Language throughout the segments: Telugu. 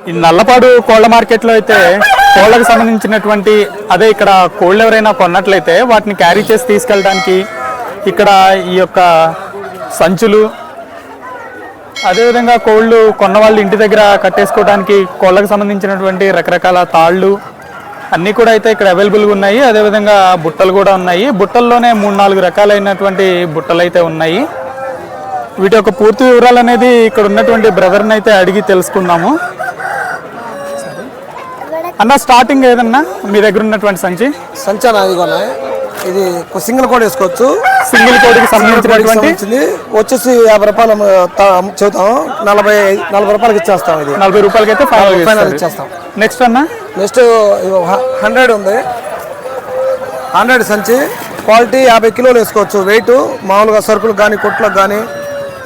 ఈ నల్లపాడు కోళ్ళ మార్కెట్లో అయితే కోళ్ళకు సంబంధించినటువంటి అదే ఇక్కడ కోళ్ళు ఎవరైనా కొన్నట్లయితే వాటిని క్యారీ చేసి తీసుకెళ్ళడానికి ఇక్కడ ఈ యొక్క సంచులు అదేవిధంగా కోళ్ళు కొన్న వాళ్ళు ఇంటి దగ్గర కట్టేసుకోవడానికి కోళ్ళకు సంబంధించినటువంటి రకరకాల తాళ్ళు అన్నీ కూడా అయితే ఇక్కడ అవైలబుల్గా ఉన్నాయి. అదేవిధంగా బుట్టలు కూడా ఉన్నాయి. బుట్టల్లోనే మూడు నాలుగు రకాలైనటువంటి బుట్టలు అయితే ఉన్నాయి. వీటి యొక్క పూర్తి వివరాలు అనేది ఇక్కడ ఉన్నటువంటి బ్రదర్ని అయితే అడిగి తెలుసుకుందాము. అన్న స్టార్టింగ్ ఏదన్నా మీ దగ్గర ఉన్నటువంటి సంచి? సంచాన కొన్నాయి ఇది సింగిల్ కోడ్ వేసుకోవచ్చు. సింగిల్ కోడ్కి సంబంధించినటువంటి వచ్చేసి యాభై రూపాయలు చెబుతాం నలభై నలభై రూపాయలకి ఇచ్చేస్తాం ఇది. నలభై రూపాయలకి అయితే ఫైనల్ ఇచ్చేస్తాం. నెక్స్ట్ అన్న? నెక్స్ట్ హండ్రెడ్ ఉంది. హండ్రెడ్ సంచి. క్వాలిటీ యాభై కిలోలు వేసుకోవచ్చు. వెయిట్ మామూలుగా సరుకులకు కానీ కొట్లకు కానీ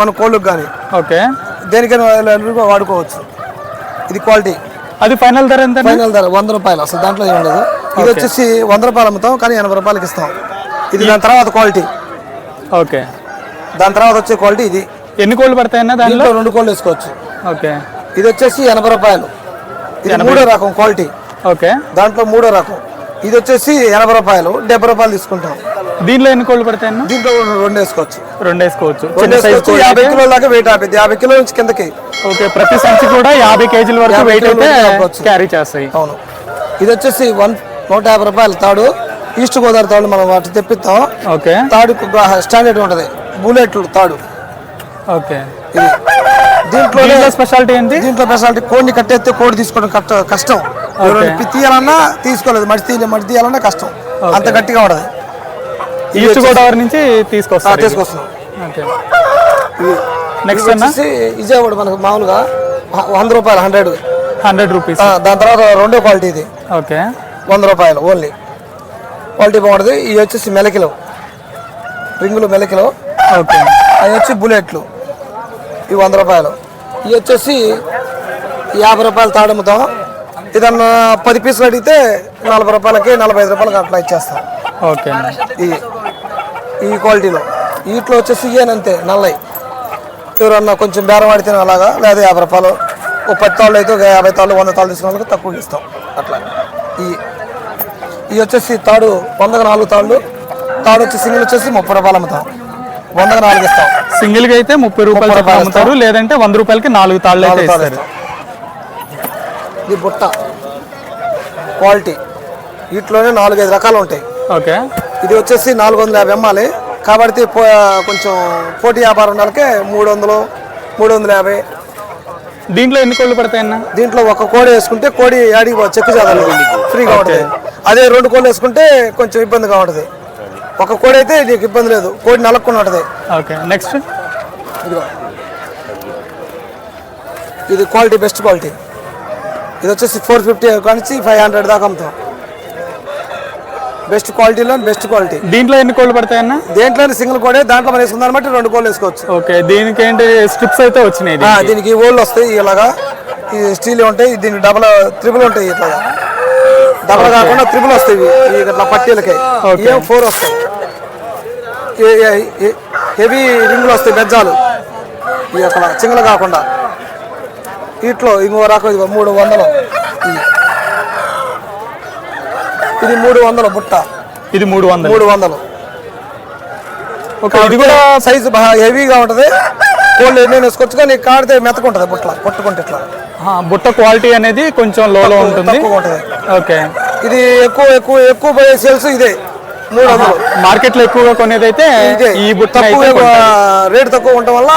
మన కోళ్ళకు కానీ ఓకే దేనికైనా వాడు- వాడుకోవచ్చు. ఇది క్వాలిటీ అది ఫైనల్ ధర ఎంత ఫైనల్ ధర వంద రూపాయలు. అసలు దాంట్లో ఏం లేదు ఇది వచ్చేసి వంద రూపాయలు అమ్ముతాం కానీ ఎనభై రూపాయలకి ఇస్తాం. ఇది దాని తర్వాత క్వాలిటీ. ఓకే. దాని తర్వాత వచ్చే క్వాలిటీ ఇది. ఎన్ని కోళ్ళు పడతాయన్న దీంట్లో రెండు కోళ్ళు వేసుకోవచ్చు. ఓకే. ఇది వచ్చేసి ఎనభై రూపాయలు. ఇది మూడో రకం క్వాలిటీ. ఓకే. దాంట్లో మూడో రకం. ఇది వచ్చేసి ఎనభై రూపాయలు డెబ్బై రూపాయలు తీసుకుంటాం. దీనిలో ఎన్ని కోళ్ళు పడతాయన్న దీంట్లో రెండు వేసుకోవచ్చు. రెండు వేసుకోవచ్చు. రెండు యాభై కిలోల దాకా వెయిట్ ఆపింది యాభై కిలోల నుంచి కిందకి. ఓకే ప్రతి సంచి కూడా యాభై కేజీల వరకు వెయిట్ అయితే. క్యారీ చేస్తాయి. అవును. ఇది వచ్చేసి వన్ నూట యాభై రూపాయలు తాడు. ఈస్ట్ గోదావరి తాడు మనం వాటి తెప్పిస్తాం. ఓకే. తాడు స్టాండర్డ్ ఉంటుంది. బుల్లెట్లు తాడు. ఓకే. దీంట్లో స్పెషాలిటీ ఏంటి? దీంట్లో స్పెషాలిటీ కోడిని కట్టేస్తే కోడి తీసుకోవడం కష్ట. తీయాలన్నా తీసుకోలేదు. మడి తీయాలి మడి తీయాలన్నా కష్టం. అంత గట్టిగా ఉండదు. ఈస్ట్ గోదావరి నుంచి తీసుకొస్తారు ఇది. తీసుకొస్తున్నాం. నెక్స్ట్ వచ్చేసి విజయవాడ మనకు మామూలుగా వంద రూపాయలు హండ్రెడ్ హండ్రెడ్ రూపీస్ దాని తర్వాత రెండో క్వాలిటీ ఇది. ఓకే. వంద రూపాయలు ఓన్లీ క్వాలిటీ బాగుంటుంది. ఇవి వచ్చేసి మెలకిలో. రింగులు మెలకిలో. ఓకే. అవి వచ్చి బుల్లెట్లు. ఇవి వంద రూపాయలు. ఇవి వచ్చేసి యాభై రూపాయలు తాడమ్ముతాం ఏదన్నా పది పీసులు అడిగితే నలభై రూపాయలకి నలభై ఐదు రూపాయలకి అట్లా ఇచ్చేస్తాం. ఓకే. అన్న ఈ క్వాలిటీలో. వీటిలో వచ్చేసి ఇయ్యేనంతే నల్లయి. ఎవరన్నా కొంచెం బేరం ఆడితే అలాగా లేదా యాభై రూపాయలు ఓ పది తాళ్ళు అయితే ఒక యాభై తాళ్ళు వంద తాళ్ళు తీసుకున్న వాళ్ళకి తక్కువ ఇస్తాం. అట్లా. ఈ ఇవి వచ్చేసి తాడు వందకు నాలుగు తాళ్ళు తాడు వచ్చి సింగిల్ వచ్చేసి ముప్పై రూపాయలు అమ్ముతాం. వందకు నాలుగు ఇస్తాం. సింగిల్గా అయితే ముప్పై రూపాయలు అమ్ముతారు లేదంటే వంద రూపాయలకి నాలుగు తాళ్ళు అయితే ఇస్తారు. ఇస్తాం. ఇది బుట్ట క్వాలిటీ. వీటిలోనే నాలుగైదు రకాలు ఉంటాయి. ఓకే. ఇది వచ్చేసి నాలుగు వందల యాభై అమ్మాలి కాబట్టి పో- కొంచెం పోటీ వ్యాపారం వాళ్ళకే మూడు వందలు మూడు వందల యాభై. దీంట్లో ఎన్ని కోళ్ళు పడతాయన్న? దీంట్లో ఒక కోడి వేసుకుంటే కోడి యాడికి చెక్కు చేదాలి ఫ్రీగా ఉంటుంది అదే రెండు కోళ్ళు వేసుకుంటే కొంచెం ఇబ్బందిగా ఉంటుంది. ఒక కోడి అయితే నీకు ఇబ్బంది లేదు. కోడి నలక్కుని ఉంటుంది. Okay next. ఇదిగో. ఇది క్వాలిటీ బెస్ట్ క్వాలిటీ. ఇది వచ్చేసి ఫోర్ ఫిఫ్టీ కానించి ఫైవ్ హండ్రెడ్ దాకా అమ్ముతాం. బెస్ట్ క్వాలిటీలో బెస్ట్ క్వాలిటీ. దీంట్లో ఎన్ని కోళ్ళు పడతాయన్న? దేంట్లో సింగిల్ కోడే దాంట్లో మనం వేసుకున్న దాన్ని బట్టి రెండు కోళ్ళు వేసుకోవచ్చు. ఓకే దీనికి ఏంటి స్ట్రిప్స్ అయితే వచ్చినాయి దీనికి. ఓళ్ళు వస్తాయి ఇలాగా. ఈ స్టీల్ ఉంటాయి దీనికి డబల్ త్రిబుల్ ఉంటాయి ఇట్లాగా డబల్ కాకుండా త్రిబుల్ వస్తాయి ఇట్లా పట్టీలకి. ఏం ఫోర్ వస్తాయి హెవీ రింగులు వస్తాయి బెజ్జాలు. ఈ అక్కడ చింగలు కాకుండా. వీటిలో ఇంకో రకం మూడు వందలు. ఇది. మూడు వందలు బుట్ట. ఇది మూడు వందలు. మూడు వందలు. ఓకే ఇది కూడా సైజు బాగా హెవీగా ఉంటుంది. కోళ్ళు ఎన్ని వేసుకోవచ్చు కానీ కాడితే మెత్తకుంటుంది బుట్ల కొట్టుకుంటే ఇట్లా. బుట్ట క్వాలిటీ అనేది కొంచెం లోలో ఉంటుంది. ఓకే. ఇది ఎక్కువ ఎక్కువ ఎక్కువ పోయే సేల్స్ ఇదే. మూడు వందలు. మార్కెట్లో ఎక్కువగా కొనేది అయితే ఇదే. ఈ బుట్ట. రేట్ తక్కువ ఉండటం వల్ల.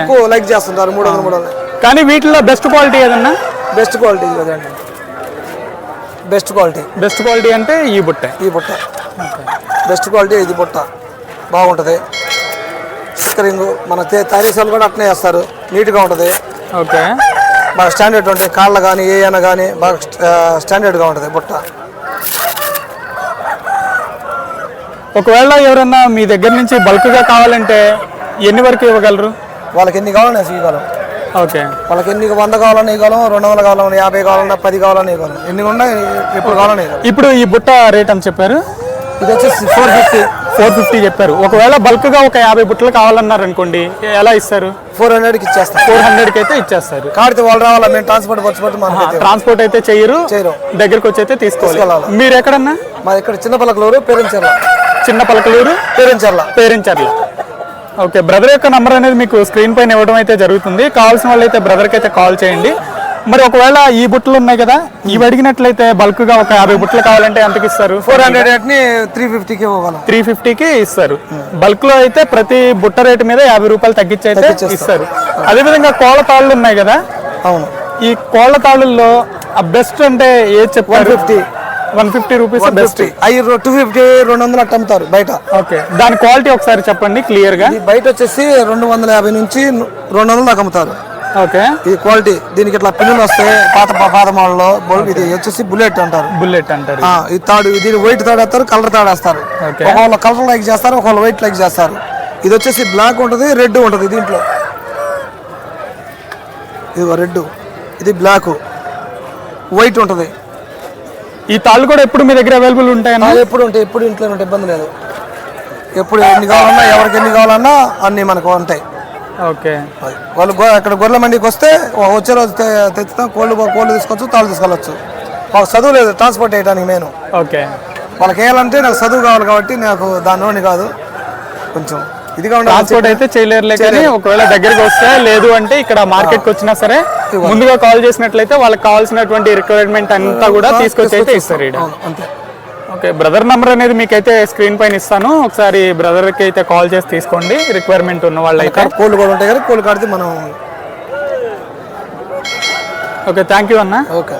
ఎక్కువ లైక్ చేస్తుంటారు మూడు వందలు మూడు వందలు. కానీ వీటిలో బెస్ట్ క్వాలిటీ ఏదన్నా? బెస్ట్ క్వాలిటీ కదండి. Best quality. బెస్ట్ క్వాలిటీ అంటే ఈ బుట్ట. ఈ బుట్ట. బెస్ట్ క్వాలిటీ ఇది బుట్ట. బాగుంటుంది. స్కరింగ్ మన తయారీసాలు కూడా అట్నే వేస్తారు నీట్గా ఉంటుంది. ఓకే. బాగా స్టాండర్డ్ ఉంటాయి కాళ్ళ కానీ ఏ అయినా కానీ బాగా స్టాండర్డ్గా ఉంటుంది బుట్ట. ఒకవేళ ఎవరన్నా మీ దగ్గర నుంచి బల్క్గా కావాలంటే ఎన్ని వరకు ఇవ్వగలరు? వాళ్ళకి ఎన్ని కావాలన్నా ఇవ్వగలం. ఓకే. వాళ్ళకి ఎన్ని వంద కావాలన్నా ఇవ్వగలం రెండు వందలు కావాలన్నా యాభై కావాలన్నా పది కావాలన్నా ఇవ్వగలం ఎన్ని ఉన్నా ఎప్పుడు ఇవ్వగలం ఇప్పుడు ఈ బుట్ట రేట్ అని చెప్పారు? ఇది వచ్చేసి ఫోర్ ఫిఫ్టీ ఫోర్ ఫిఫ్టీ చెప్పారు. ఒకవేళ బల్క్గా ఒక యాభై బుట్టలు కావాలన్నారు అనుకోండి ఎలా ఇస్తారు? ఫోర్ హండ్రెడ్కి ఇచ్చేస్తాం. ఫోర్ హండ్రెడ్కి అయితే ఇచ్చేస్తారు. కాడితే వాళ్ళు రావాలా? మేము ట్రాన్స్పోర్ట్ వచ్చి ట్రాన్స్పోర్ట్ అయితే చేయరు. దగ్గరికి వచ్చి అయితే తీసుకోవాలి. మీరు ఎక్కడన్నా? మా ఇక్కడ చిన్న పలకలూరు పేరెంచర్ల. చిన్న పలకలూరు పేరెంచర్ల. పేరించర్ల. ఓకే బ్రదర్ యొక్క నంబర్ అనేది మీకు స్క్రీన్ పైన ఇవ్వడం అయితే జరుగుతుంది. కావాల్సిన వాళ్ళు అయితే బ్రదర్కి అయితే కాల్ చేయండి. మరి ఒకవేళ ఈ బుట్టలు ఉన్నాయి కదా ఇవి అడిగినట్లయితే బల్క్గా ఒక యాభై బుట్టలు కావాలంటే ఎంతకి ఇస్తారు? ఫోర్ హండ్రెడ్ రేట్ని త్రీ ఫిఫ్టీకి త్రీ ఫిఫ్టీకి ఇస్తారు. బల్క్లో అయితే ప్రతి బుట్ట రేటు మీద యాభై రూపాయలు తగ్గించి అయితే ఇస్తారు. అదేవిధంగా కోళ్ళ తాళ్ళు ఉన్నాయి కదా అవును. ఈ కోళ్ళ తాళ్ళల్లో బెస్ట్ అంటే ఏది చెప్పారు 150. వన్ ఫిఫ్టీ రూపీస్ బెస్ట్ అవి టూ ఫిఫ్టీ రెండు వందలు అట్ట అమ్ముతారు బయట. ఓకే దాని క్వాలిటీ ఒకసారి చెప్పండి క్లియర్గా ఈ బయట వచ్చేసి రెండు వందల యాభై నుంచి రెండు వందలు దాకా అమ్ముతారు. ఓకే ఇది క్వాలిటీ దీనికి ఇట్లా పిన్నులు వస్తాయి పాత పాత మోడల్లో ఇది వచ్చేసి బుల్లెట్ అంటారు. బుల్లెట్ అంటారు. ఈ తాడు దీని వైట్ తాడు వేస్తారు కలర్ తాడు వేస్తారు. ఒకవేళ కలర్ లైక్ చేస్తారు ఒకవేళ వైట్ లైక్ చేస్తారు. ఇది వచ్చేసి బ్లాక్ ఉంటుంది రెడ్ ఉంటుంది దీంట్లో. ఇది రెడ్ ఇది బ్లాక్ వైట్ ఉంటుంది. ఈ తాళ్ళు కూడా ఎప్పుడు మీ దగ్గర అవైలబుల్ ఉంటాయన్నా? ఎప్పుడు ఉంటాయి? ఎప్పుడు ఇంట్లో ఉంటే ఇబ్బంది లేదు. ఎప్పుడు ఎన్ని కావాలన్నా ఎవరికి ఎన్ని కావాలన్నా అన్ని మనకు ఉంటాయి. ఓకే. వాళ్ళు అక్కడ గొర్రెల మండికి వస్తే వచ్చే రోజు తెచ్చుతాం కోళ్ళు కోళ్ళు తీసుకోవచ్చు తాళ్ళు తీసుకెళ్ళచ్చు. వాళ్ళకి చదువు లేదు ట్రాన్స్పోర్ట్ చేయడానికి నేను ఓకే. వాళ్ళకి వేయాలంటే నాకు చదువు కావాలి కాబట్టి నాకు దానిలోని కాదు. కొంచెం ఇదిగా ఉండాలి. ట్రాన్స్పోర్ట్ అయితే చేయలేరులే కానీ ఒకవేళ దగ్గరికి వస్తే లేదు అంటే ఇక్కడ మార్కెట్కి వచ్చినా సరే ముందుగా కాల్ చేసినట్లయితే వాళ్ళకి కావాల్సినటువంటి రిక్వైర్మెంట్ అంతా కూడా తీసుకొచ్చి అయితే ఇస్తారు అంతే. ఓకే బ్రదర్ నంబర్ అనేది మీకైతే స్క్రీన్ పైన ఇస్తాను. ఒకసారి బ్రదర్కి అయితే కాల్ చేసి తీసుకోండి. రిక్వైర్మెంట్ ఉన్న వాళ్ళైతే. ఇక్కడ కోళ్ళు కూడా ఉంటాయి కానీ కోళ్ళు కాడితే మనం ఓకే థ్యాంక్ యూ అన్న. ఓకే.